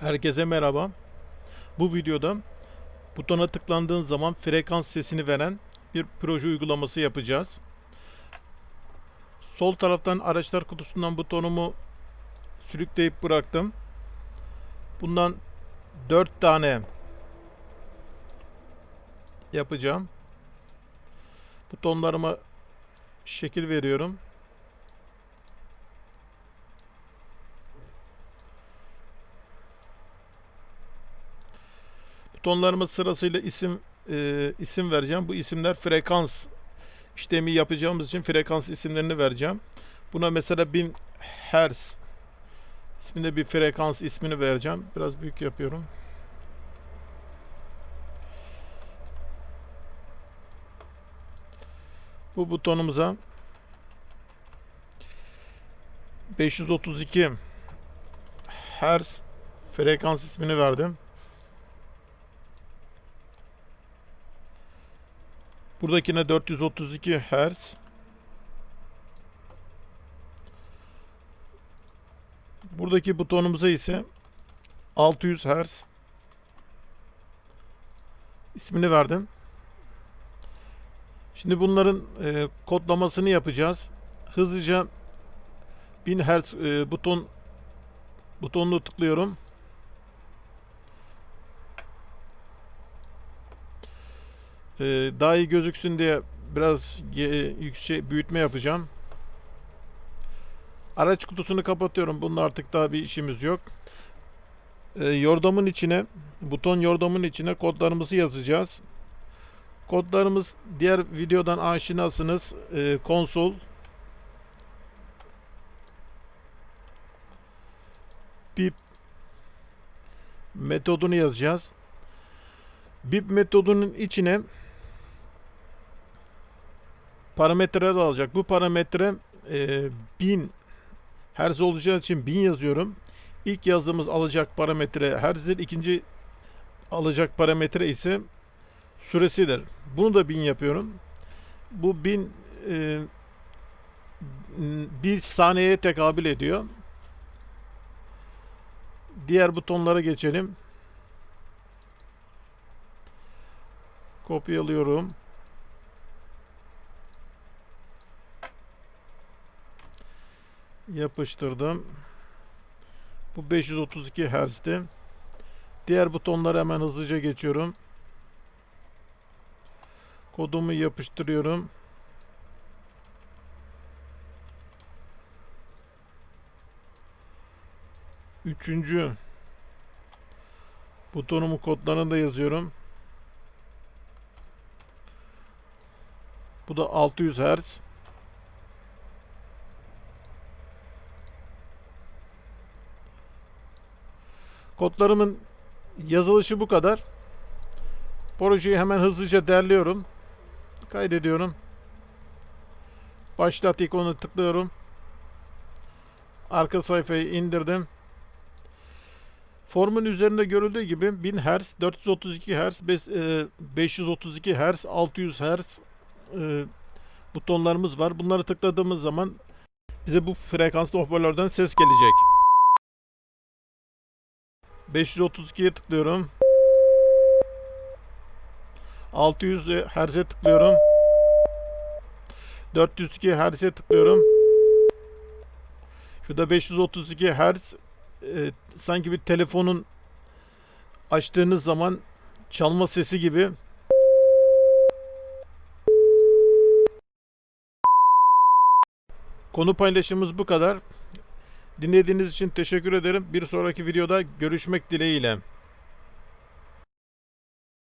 Herkese merhaba. Bu videoda butona tıklandığın zaman frekans sesini veren bir proje uygulaması yapacağız. Sol taraftan araçlar kutusundan butonumu sürükleyip bıraktım. Bundan 4 tane yapacağım. Butonlarıma şekil veriyorum. Butonlarıma sırasıyla isim e, isim vereceğim. Bu isimler frekans işlemi yapacağımız için frekans isimlerini vereceğim. Buna mesela 1000 Hz isminde bir frekans ismini vereceğim. Biraz büyük yapıyorum. Bu butonumuza 532 Hz frekans ismini verdim. Buradakine 432 Hz. Buradaki butonumuza ise 600 Hz ismini verdim. Şimdi bunların e, kodlamasını yapacağız. Hızlıca 1000 Hz e, buton butonunu tıklıyorum. Ee, daha iyi gözüksün diye biraz ge- yüksek büyütme yapacağım. Araç kutusunu kapatıyorum. Bunun artık daha bir işimiz yok. Ee, yordamın içine, buton yordamın içine kodlarımızı yazacağız. Kodlarımız diğer videodan aşinasınız. Ee, konsol bip metodunu yazacağız. Bip metodunun içine parametreler alacak. Bu parametre e, 1000 Hz olacağı için 1000 yazıyorum. İlk yazdığımız alacak parametre Hz'dir. İkinci alacak parametre ise süresidir. Bunu da 1000 yapıyorum. Bu 1000 e, bir saniyeye tekabül ediyor. Diğer butonlara geçelim. Kopyalıyorum. Yapıştırdım. Bu 532 Hz'ti. Diğer butonlara hemen hızlıca geçiyorum. Kodumu yapıştırıyorum. Üçüncü butonumun kodlarını da yazıyorum. Bu da 600 Hz. Kodlarımın yazılışı bu kadar. Projeyi hemen hızlıca derliyorum. Kaydediyorum. Başlat ikonu tıklıyorum. Arka sayfayı indirdim. Formun üzerinde görüldüğü gibi 1000 Hz, 432 Hz, beş- e, 532 Hz, 600 Hz butonlarımız var. Bunları tıkladığımız zaman bize bu frekanslı hoparlörden ses gelecek. 532'ye tıklıyorum. 600 Hz'e tıklıyorum. 402 Hz'e tıklıyorum. Şurada 532 Hz e, sanki bir telefonun açtığınız zaman çalma sesi gibi. Konu paylaşımımız bu kadar. Dinlediğiniz için teşekkür ederim. Bir sonraki videoda görüşmek dileğiyle.